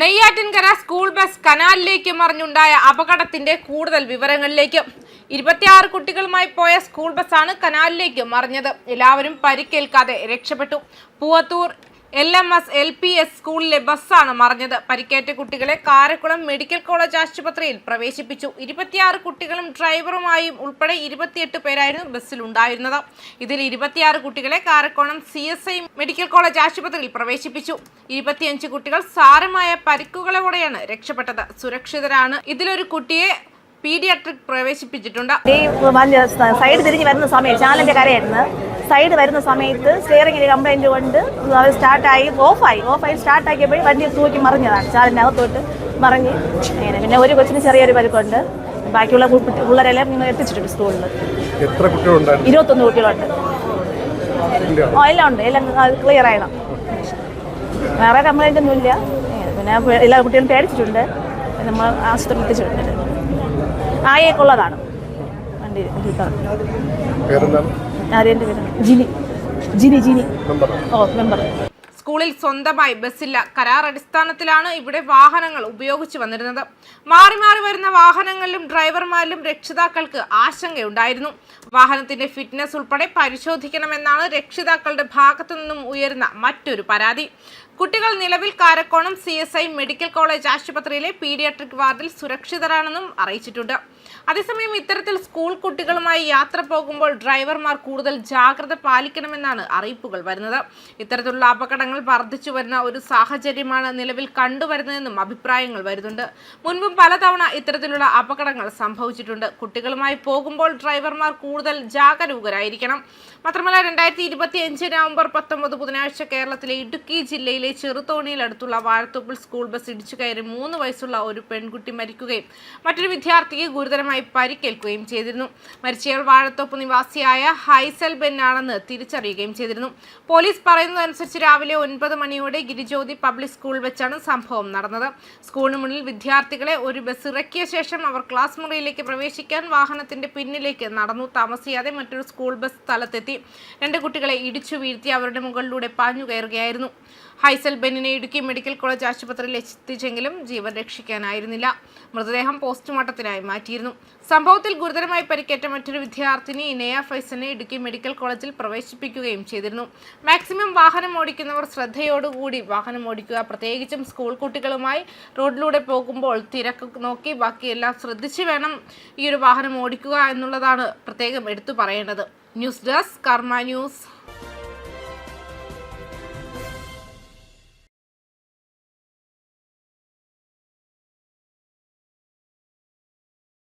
Neyyattinkara school bus കനാലിലേക്ക് മറിഞ്ഞുണ്ടായ അപകടത്തിന്റെ കൂടുതൽ വിവരങ്ങളിലേക്ക്. ഇരുപത്തിയാറ് കുട്ടികളുമായി പോയ സ്കൂൾ ബസ്സാണ് കനാലിലേക്ക് മറിഞ്ഞത്. എല്ലാവരും പരിക്കേൽക്കാതെ രക്ഷപ്പെട്ടു. Poovathur L M S L P S സ്കൂളിലെ ബസ്സാണ് മറിഞ്ഞത്. പരിക്കേറ്റ കുട്ടികളെ കാരക്കുളം മെഡിക്കൽ കോളേജ് ആശുപത്രിയിൽ പ്രവേശിപ്പിച്ചു. ഇരുപത്തിയാറ് കുട്ടികളും ഡ്രൈവറുമായും ഉൾപ്പെടെ ഇരുപത്തിയെട്ട് പേരായിരുന്നു ബസ്സിലുണ്ടായിരുന്നത്. ഇതിൽ ഇരുപത്തിയാറ് കുട്ടികളെ Karakonam C S I medical college ആശുപത്രിയിൽ പ്രവേശിപ്പിച്ചു. ഇരുപത്തിയഞ്ച് കുട്ടികൾ സാരമായ പരിക്കുകളോടെയാണ് രക്ഷപ്പെട്ടത്. സുരക്ഷിതരാണ്. ഇതിലൊരു കുട്ടിയെ പീഡിയാട്രിക് പ്രവേശിപ്പിച്ചിട്ടുണ്ട്. സൈഡ് തിരിഞ്ഞ് വരുന്ന സമയം ചാനലിന്റെ കരയായിരുന്നു. സൈഡ് വരുന്ന സമയത്ത് സ്റ്റിയറിംഗിന് കംപ്ലൈന്റ് കൊണ്ട് അവർ സ്റ്റാർട്ടായി ഓഫായി ഓഫായി സ്റ്റാർട്ട് ആക്കിയപ്പോഴും വണ്ടി തൂക്കി മറിഞ്ഞതാണ്. ചാറിന്റെ അകത്തോട്ട് മറിഞ്ഞ് അങ്ങനെ. പിന്നെ ഒരു കൊച്ചിന് ചെറിയൊരു പരിക്കുണ്ട്. ബാക്കിയുള്ള പിള്ളേരെല്ലാം നിങ്ങൾ എത്തിച്ചിട്ടുണ്ട് സ്കൂളിൽ എത്ര ഇരുപത്തൊന്ന് കുട്ടികളുണ്ട്. ഓ എല്ലാം ഉണ്ട്. എല്ലാം ക്ലിയർ ആയണം വേറെ കംപ്ലൈന്റ് ഒന്നുമില്ല ഇല്ല. പിന്നെ എല്ലാ കുട്ടികളും പേടിച്ചിട്ടുണ്ട്. നമ്മൾ ആശുപത്രി എത്തിച്ചിട്ടുണ്ട്. ആയേക്കുള്ളതാണ് വണ്ടി ആര്യന്റെ പേരാണ്. ജിനി. ജിനി ജിനി. നമ്പർ ഓ മെമ്പർ സ്കൂളിൽ സ്വന്തമായി ബസ്സില്ല. കരാർ അടിസ്ഥാനത്തിലാണ് ഇവിടെ വാഹനങ്ങൾ ഉപയോഗിച്ചു വന്നിരുന്നത്. മാറി മാറി വരുന്ന വാഹനങ്ങളിലും ഡ്രൈവർമാരിലും രക്ഷിതാക്കൾക്ക് ആശങ്കയുണ്ടായിരുന്നു. വാഹനത്തിന്റെ ഫിറ്റ്നസ് ഉൾപ്പെടെ പരിശോധിക്കണമെന്നാണ് രക്ഷിതാക്കളുടെ ഭാഗത്തു നിന്നും ഉയരുന്ന മറ്റൊരു പരാതി. കുട്ടികൾ നിലവിൽ Karakonam C S I medical college ആശുപത്രിയിലെ പീഡിയാട്രിക് വാർഡിൽ സുരക്ഷിതരാണെന്നും അറിയിച്ചിട്ടുണ്ട്. അതേസമയം ഇത്തരത്തിൽ സ്കൂൾ കുട്ടികളുമായി യാത്ര പോകുമ്പോൾ ഡ്രൈവർമാർ കൂടുതൽ ജാഗ്രത പാലിക്കണമെന്നാണ് അറിയിപ്പുകൾ വരുന്നത്. ഇത്തരത്തിലുള്ള അപകടങ്ങൾ വർദ്ധിച്ചു വരുന്ന ഒരു സാഹചര്യമാണ് നിലവിൽ കണ്ടുവരുന്നതെന്നും അഭിപ്രായങ്ങൾ വരുന്നുണ്ട്. മുൻപും പലതവണ ഇത്തരത്തിലുള്ള അപകടങ്ങൾ സംഭവിച്ചിട്ടുണ്ട്. കുട്ടികളുമായി പോകുമ്പോൾ ഡ്രൈവർമാർ കൂടുതൽ ജാഗരൂകരായിരിക്കണം. മാത്രമല്ല രണ്ടായിരത്തി ഇരുപത്തി അഞ്ച് നവംബർ പത്തൊമ്പത് ബുധനാഴ്ച കേരളത്തിലെ ഇടുക്കി ജില്ലയിലെ ചെറുതോണിയിൽ അടുത്തുള്ള വാഴത്തോപ്പിൽ സ്കൂൾ ബസ് ഇടിച്ചു കയറി മൂന്ന് വയസ്സുള്ള ഒരു പെൺകുട്ടി മരിക്കുകയും മറ്റൊരു വിദ്യാർത്ഥിക്ക് ഗുരുതരമായി പരിക്കേൽക്കുകയും ചെയ്തിരുന്നു. മരിച്ചയാൾ വാഴത്തോപ്പ് നിവാസിയായ ഹൈസൽ ബെന്നാണെന്ന് തിരിച്ചറിയുകയും ചെയ്തിരുന്നു. പോലീസ് പറയുന്നതനുസരിച്ച് രാവിലെ ഒൻപത് മണിയോടെ ഗിരിജ്യോതി പബ്ലിക് സ്കൂൾ വെച്ചാണ് സംഭവം നടന്നത്. സ്കൂളിന് മുന്നിൽ വിദ്യാർത്ഥികളെ ഒരു ബസ് ഇറക്കിയ ശേഷം അവർ ക്ലാസ് മുറിയിലേക്ക് പ്രവേശിക്കാൻ വാഹനത്തിന്റെ പിന്നിലേക്ക് നടന്നു താമസിയാതെ മറ്റൊരു സ്കൂൾ ബസ് സ്ഥലത്തെത്തി. രണ്ട് കുട്ടികളെ ഇടിച്ചു വീഴ്ത്തി അവരുടെ മുകളിലൂടെ പാഞ്ഞു കയറുകയായിരുന്നു. ഹൈസൽ ബെന്നിനെ ഇടുക്കി മെഡിക്കൽ കോളേജ് ആശുപത്രിയിൽ എത്തിച്ചെങ്കിലും ജീവൻ രക്ഷിക്കാനായിരുന്നില്ല. മൃതദേഹം പോസ്റ്റ്മോർട്ടത്തിനായി മാറ്റിയിരുന്നു. സംഭവത്തിൽ ഗുരുതരമായി പരിക്കേറ്റ മറ്റൊരു വിദ്യാർത്ഥിനി ഇനയ ഫൈസലിനെ ഇടുക്കി മെഡിക്കൽ കോളേജിൽ പ്രവേശിപ്പിക്കുകയും ചെയ്തിരുന്നു. മാക്സിമം വാഹനം ഓടിക്കുന്നവർ ശ്രദ്ധയോടുകൂടി വാഹനം ഓടിക്കുക പ്രത്യേകിച്ചും സ്കൂൾ കുട്ടികളുമായി റോഡിലൂടെ പോകുമ്പോൾ തിരക്ക് നോക്കി ബാക്കിയെല്ലാം ശ്രദ്ധിച്ചു വേണം ഈ ഒരു വാഹനം ഓടിക്കുക എന്നുള്ളതാണ് പ്രത്യേകം എടുത്തു പറയേണ്ടത്. News desk Karma news.